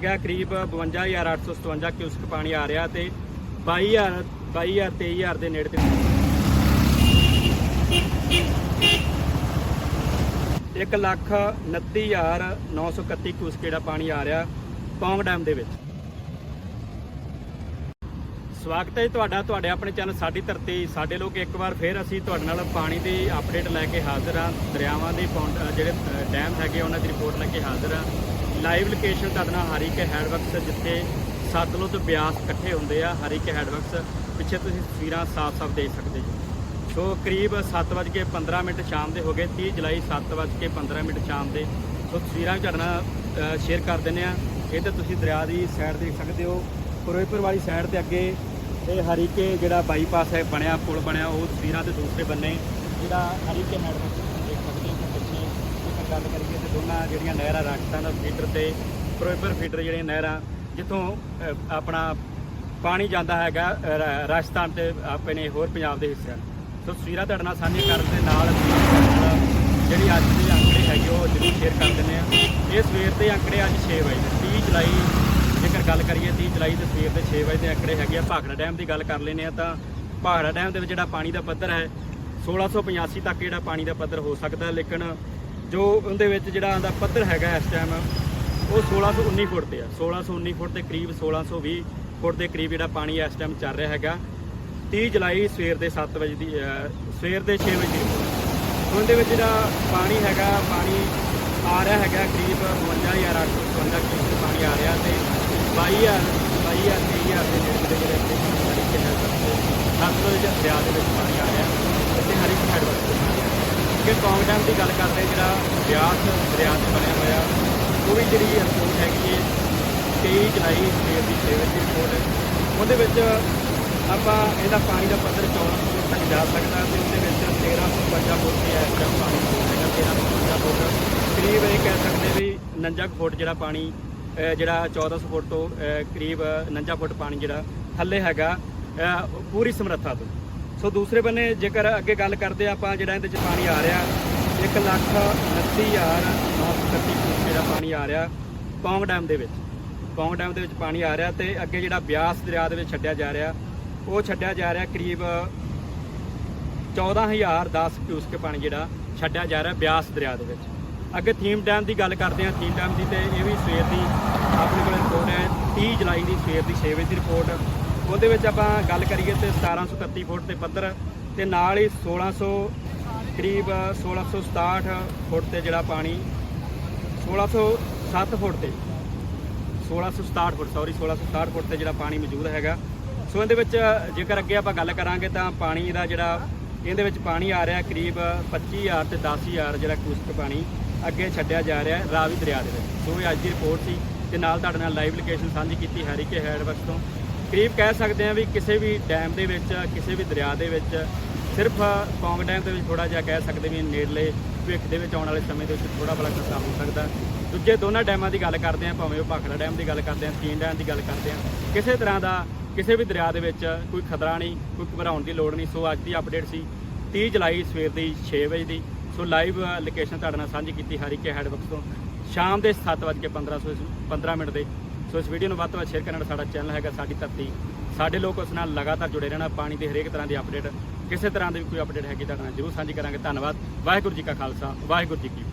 ਹੈਗਾ, ਕਰੀਬ 52857 ਕਿਊਸਕ ਪਾਣੀ ਆ ਰਿਹਾ ਤੇ 22000 22000 23000 ਦੇ ਨੇੜੇ ਤੇ ਇੱਕ ਲੱਖ 29931 ਕਿਊਸਕ ਜਿਹੜਾ ਪਾਣੀ ਆ ਰਿਹਾ, ਪੌਂਗ ਡੈਮ ਦੇ ਵਿੱਚ। ਸਵਾਗਤ ਹੈ ਜੀ ਤੁਹਾਡਾ, ਤੁਹਾਡੇ ਆਪਣੇ ਚੈਨਲ ਸਾਡੀ ਧਰਤੀ। ਸਾਡੇ ਲੋਕ ਇੱਕ ਵਾਰ ਫੇਰ ਅਸੀਂ ਤੁਹਾਡੇ ਨਾਲ ਪਾਣੀ ਦੀ ਅਪਡੇਟ ਲੈ ਕੇ ਹਾਜ਼ਰ ਹਾਂ। ਦਰਿਆਵਾਂ ਦੇ ਪੌਂਡ ਜਿਹੜੇ ਡੈਮ ਹੈਗੇ, ਉਹਨਾਂ ਦੀ ਰਿਪੋਰਟ ਲੈ ਕੇ ਹਾਜ਼ਰ ਹਾਂ। ਲਾਈਵ ਲੋਕੇਸ਼ਨ ਤੁਹਾਡੇ ਨਾਲ ਹਰੀਕੇ ਹੈਡਵਰਕਸ ਜਿੱਥੇ ਸਤਲੁਜ ਬਿਆਸ ਇਕੱਠੇ ਹੁੰਦੇ ਆ ਹਰੀਕੇ ਹੈਡਵਰਕਸ ਪਿੱਛੇ ਤੁਸੀਂ ਤਸਵੀਰਾਂ ਸਾਫ਼-ਸਾਫ਼ ਦੇਖ ਸਕਦੇ ਜੀ। ਸੋ ਕਰੀਬ 7:15 ਮਿੰਟ ਸ਼ਾਮ ਦੇ ਹੋ ਗਏ 30 ਜੁਲਾਈ 7:15 ਮਿੰਟ ਸ਼ਾਮ ਦੇ। ਸੋ ਤਸਵੀਰਾਂ ਵੀ ਤੁਹਾਡੇ ਨਾਲ ਸ਼ੇਅਰ ਕਰ ਦਿੰਦੇ ਆ ਇਹ ਤਾਂ ਤੁਸੀਂ ਦਰਿਆ ਦੀ ਸਾਈਡ ਦੇਖ ਸਕਦੇ ਹੋ। ਫਿਰੋਜ਼ਪੁਰ ਵਾਲੀ ਸਾਈਡ ਤੇ ਅੱਗੇ ਇਹ ਹਰੀਕੇ ਜਿਹੜਾ ਬਾਈਪਾਸ ਹੈ ਬਣਿਆ ਪੁਲ ਬਣਿਆ ਉਹ ਤਸਵੀਰਾਂ ਦੇ ਦੂਸਰੇ ਬੰਨੇ। ਜਿਹੜਾ ਹਰੀਕੇ ਹੈਡਵਰਕਸ ਤੁਸੀਂ ਦੇਖ ਸਕਦੇ ਹੋ ਪਿੱਛੇ ਜੇਕਰ ਗੱਲ ਕਰੀਏ ਤੇ ਦੋਨਾਂ ਜਿਹੜੀਆਂ ਨਹਿਰਾਂ ਰਾਜਸਥਾਨ ਫੀਡਰ ਤੇ ਪ੍ਰੋਪਰ ਫੀਡਰ ਜਿਹੜੀਆਂ ਨਹਿਰਾਂ ਜਿੱਥੋਂ ਆਪਣਾ ਪਾਣੀ ਜਾਂਦਾ ਹੈਗਾ ਅ, ਰਾ- ਰਾਜਸਥਾਨ ਤੇ ਆਪਣੇ ਹੋਰ ਪੰਜਾਬ ਦੇ ਹਿੱਸਿਆਂ ਸੋ ਤਸਵੀਰਾਂ ਤੁਹਾਡੇ ਨਾਲ ਸਾਂਝੀਆਂ ਕਰਨ ਦੇ ਨਾਲ ਜਿਹੜੀ ਅੱਜ ਦੇ ਅੰਕੜੇ ਹੈਗੇ ਉਹ ਜ਼ਰੂਰ ਸ਼ੇਅਰ ਕਰ ਦਿੰਦੇ ਆ ਇਹ ਸਵੇਰ ਦੇ ਅੰਕੜੇ ਅੱਜ 6 ਵਜੇ ਦੇ 30 ਜੁਲਾਈ ਗੱਲ ਕਰੀਏ 30 ਜੁਲਾਈ ਦੇ ਸਵੇਰ ਦੇ 6 ਵਜੇ ਦੇ ਅੰਕੜੇ ਹੈਗੇ ਆ ਭਾਖੜਾ ਡੈਮ ਦੀ ਗੱਲ ਕਰ ਲੈਨੇ ਆ ਤਾਂ ਭਾਖੜਾ ਡੈਮ ਦੇ ਵਿੱਚ ਜਿਹੜਾ ਪਾਣੀ ਦਾ ਪੱਧਰ ਹੈ 1685 ਤੱਕ ਜਿਹੜਾ ਪਾਣੀ ਦਾ ਪੱਧਰ ਹੋ ਸਕਦਾ ਲੇਕਿਨ ਜੋ ਉਹਦੇ ਵਿੱਚ ਜਿਹੜਾ ਉਹਦਾ ਪੱਧਰ ਹੈਗਾ ਇਸ ਟਾਈਮ ਉਹ 1619 ਫੁੱਟ ਤੇ ਆ। 1619 ਫੁੱਟ ਦੇ ਕਰੀਬ 1620 ਫੁੱਟ ਦੇ ਕਰੀਬ ਜਿਹੜਾ ਪਾਣੀ ਇਸ ਟਾਈਮ ਚੱਲ ਰਿਹਾ ਹੈਗਾ। 30 ਜੁਲਾਈ ਸਵੇਰ ਦੇ 7 ਵਜੇ ਦੀ ਸਵੇਰ ਦੇ 6 ਵਜੇ ਉਹਦੇ ਵਿੱਚ ਜਿਹੜਾ ਪਾਣੀ ਹੈਗਾ, ਪਾਣੀ ਆ ਰਿਹਾ ਹੈਗਾ, ਕਰੀਬ 52855 ਕਿਊਸਕ ਪਾਣੀ ਆ ਰਿਹਾ ਤੇ 22000 22000 23000 ਦੇ ਨੇੜੇ ਦੇ ਜਿਹੜੇ ਇੱਥੇ ਹਰੀਕੇ ਹੈ ਸਤਲੁਜ ਦਰਿਆ ਦੇ ਵਿੱਚ ਪਾਣੀ ਆ ਰਿਹਾ। ਤੇ ਹਰੀਕੇ ਹੈਡਵਰਕ ਤੇ ਪਾਣੀ ਆ ਰਿਹਾ। ਕਿ ਕੌਂਗ ਡੈਮ ਦੀ ਗੱਲ ਕਰਦੇ ਜਿਹੜਾ ਬਿਆਸ ਦਰਿਆ ਤੇ ਬਣਿਆ ਹੋਇਆ, ਉਹ ਵੀ ਜਿਹੜੀ ਰਿਪੋਰਟ ਹੈਗੀ ਹੈ 23 ਜੁਲਾਈ ਸਵੇਰ ਦੀ 6 ਵਜੇ ਰਿਪੋਰਟ ਹੈ। ਉਹਦੇ ਵਿੱਚ ਆਪਾਂ ਇਹਦਾ ਪਾਣੀ ਦਾ ਪੱਧਰ 14 ਫੁੱਟ ਤੱਕ ਜਾ ਸਕਦਾ ਤੇ ਉਹਦੇ ਵਿੱਚ 1350 ਫੁੱਟ ਦੀ ਇਸ ਟਾਈਮ ਪਾਣੀ ਹੋਵੇਗਾ 1350 ਫੁੱਟ ਕਰੀਬ ਇਹ ਕਹਿ ਸਕਦੇ ਵੀ 49 ਫੁੱਟ ਜਿਹੜਾ ਪਾਣੀ ਜਿਹੜਾ 1400 ਫੁੱਟ ਤੋਂ ਕਰੀਬ 49 ਫੁੱਟ ਪਾਣੀ ਜਿਹੜਾ ਥੱਲੇ ਹੈਗਾ ਪੂਰੀ ਸਮਰੱਥਾ ਤੋਂ। ਸੋ ਦੂਸਰੇ ਬੰਨੇ ਜੇਕਰ ਅੱਗੇ ਗੱਲ ਕਰਦੇ ਆਪਾਂ ਜਿਹੜਾ ਇਹਦੇ ਚ ਪਾਣੀ ਆ ਰਿਹਾ 1 ਲੱਖ 29931 ਫੁੱਟ ਜਿਹੜਾ ਪਾਣੀ ਆ ਰਿਹਾ ਪੌਂਗ ਡੈਮ ਦੇ ਵਿੱਚ। ਪੌਂਗ ਡੈਮ ਦੇ ਵਿੱਚ ਪਾਣੀ ਆ ਰਿਹਾ ਤੇ ਅੱਗੇ ਜਿਹੜਾ ਬਿਆਸ ਦਰਿਆ ਦੇ ਵਿੱਚ ਛੱਡਿਆ ਜਾ ਰਿਹਾ, ਉਹ ਛੱਡਿਆ ਜਾ ਰਿਹਾ ਕਰੀਬ 14010 ਕਿਊਸਕ ਪਾਣੀ ਜਿਹੜਾ ਛੱਡਿਆ ਜਾ ਰਿਹਾ ਬਿਆਸ ਦਰਿਆ ਦੇ ਵਿੱਚ। ਅੱਗੇ ਥੀਮ ਡੈਮ ਦੀ ਗੱਲ ਕਰਦੇ ਹਾਂ ਥੀਮ ਡੈਮ ਦੀ ਤੇ ਇਹ ਵੀ ਸਵੇਰ ਦੀ ਆਪਣੇ ਕੋਲ ਰਿਪੋਰਟ ਹੈ 30 ਜੁਲਾਈ ਦੀ ਸਵੇਰ ਦੀ 6 ਵਜੇ ਦੀ ਰਿਪੋਰਟ ਉਹਦੇ ਵਿੱਚ ਆਪਾਂ ਗੱਲ ਕਰੀਏ ਤੇ 1731 ਫੁੱਟ ਤੇ ਪੱਧਰ ਤੇ ਨਾਲ ਹੀ 1600 ਕਰੀਬ 1667 ਫੁੱਟ ਤੇ ਜਿਹੜਾ ਪਾਣੀ 1607 ਫੁੱਟ ਤੇ 1667 ਫੁੱਟ ਸੌਰੀ 1667 ਫੁੱਟ ਤੇ ਜਿਹੜਾ ਪਾਣੀ ਮੌਜੂਦ ਹੈਗਾ। ਸੋ ਇਹਦੇ ਵਿੱਚ ਜੇਕਰ ਅੱਗੇ ਆਪਾਂ ਗੱਲ ਕਰਾਂਗੇ ਤਾਂ ਪਾਣੀ ਦਾ ਜਿਹੜਾ, ਇਹਦੇ ਵਿੱਚ ਪਾਣੀ ਆ ਰਿਹਾ ਕਰੀਬ 25000 ਤੇ 10000 ਜਿਹੜਾ ਕੁਸਕ ਪਾਣੀ ਅੱਗੇ ਛੱਡਿਆ ਜਾ ਰਿਹਾ ਹੈ ਰਾਵੀ ਦਰਿਆ ਦੇ ਵਿੱਚ। ਸੋ ਇਹ ਅੱਜ ਦੀ ਰਿਪੋਰਟ ਸੀ ਤੇ ਨਾਲ ਤੁਹਾਡੇ ਨਾਲ ਲਾਈਵ ਲੋਕੇਸ਼ਨ ਸਾਂਝੀ ਕੀਤੀ ਹੈਰੀਕੇ ਹੈਡਵਰਕਸ ਤੋਂ। ਕਰੀਬ ਕਹਿ ਸਕਦੇ ਹਾਂ ਵੀ ਕਿਸੇ ਵੀ ਡੈਮ ਦੇ ਵਿੱਚ, ਕਿਸੇ ਵੀ ਦਰਿਆ ਦੇ ਵਿੱਚ, ਸਿਰਫ ਕੌਂਗ ਡੈਮ ਦੇ ਵਿੱਚ ਥੋੜਾ ਜਿਹਾ ਕਹਿ ਸਕਦੇ ਵੀ ਨੇੜਲੇ ਭਵਿੱਖ ਦੇ ਵਿੱਚ ਆਉਣ ਵਾਲੇ ਸਮੇਂ ਦੇ ਵਿੱਚ ਥੋੜਾ ਬੜਾ ਖਤਰਾ ਹੋ ਸਕਦਾ ਦੂਜੇ ਦੋਨਾਂ ਡੈਮਾਂ ਦੀ ਗੱਲ ਕਰਦੇ ਹਾਂ, ਭਾਵੇਂ ਉਹ ਭਾਖੜਾ ਡੈਮ ਦੀ ਗੱਲ ਕਰਦੇ ਹਾਂ, ਤੀਨ ਡੈਮ ਦੀ ਗੱਲ ਕਰਦੇ ਹਾਂ। ਕਿਸੇ ਤਰ੍ਹਾਂ ਦਾ ਕਿਸੇ ਵੀ ਦਰਿਆ ਦੇ ਵਿੱਚ ਕੋਈ ਖਤਰਾ ਨਹੀਂ, ਕੋਈ ਘਬਰਾਉਣ ਦੀ ਲੋੜ ਨਹੀਂ। ਸੋ ਅੱਜ ਦੀ ਅਪਡੇਟ ਸੀ 30 ਜੁਲਾਈ ਸਵੇਰ ਦੀ 6 ਵਜੇ ਦੀ। ਸੋ ਲਾਈਵ ਲੋਕੇਸ਼ਨ ਤੁਹਾਡੇ ਨਾਲ ਸਾਂਝੀ ਕੀਤੀ ਹਰੀਕੇ ਹੈਡਵਰਕਸ ਤੋਂ। ਸ਼ਾਮ ਦੇ 7:15 15 ਮਿੰਟ ਦੇ। ਸੋ ਇਸ ਵੀਡੀਓ ਨੂੰ ਵੱਧ ਤੋਂ ਵੱਧ ਸ਼ੇਅਰ ਕਰਨਾ ਸਾਡਾ ਚੈਨਲ ਹੈਗਾ ਸਾਡੀ ਧਰਤੀ। ਸਾਡੇ ਲੋਕ ਉਸ ਨਾਲ ਲਗਾਤਾਰ ਜੁੜੇ ਰਹਿਣਾ, ਪਾਣੀ ਦੀ ਹਰੇਕ ਤਰ੍ਹਾਂ ਦੀ ਅਪਡੇਟ ਕਿਸੇ ਤਰ੍ਹਾਂ ਦੀ ਵੀ ਕੋਈ ਅਪਡੇਟ ਹੈਗੀ, ਤੁਹਾਡੇ ਨਾਲ ਜ਼ਰੂਰ ਸਾਂਝੀ ਕਰਾਂਗੇ। ਧੰਨਵਾਦ। ਵਾਹਿਗੁਰੂ ਜੀ ਕਾ ਖਾਲਸਾ, ਵਾਹਿਗੁਰੂ ਜੀ ਕੀ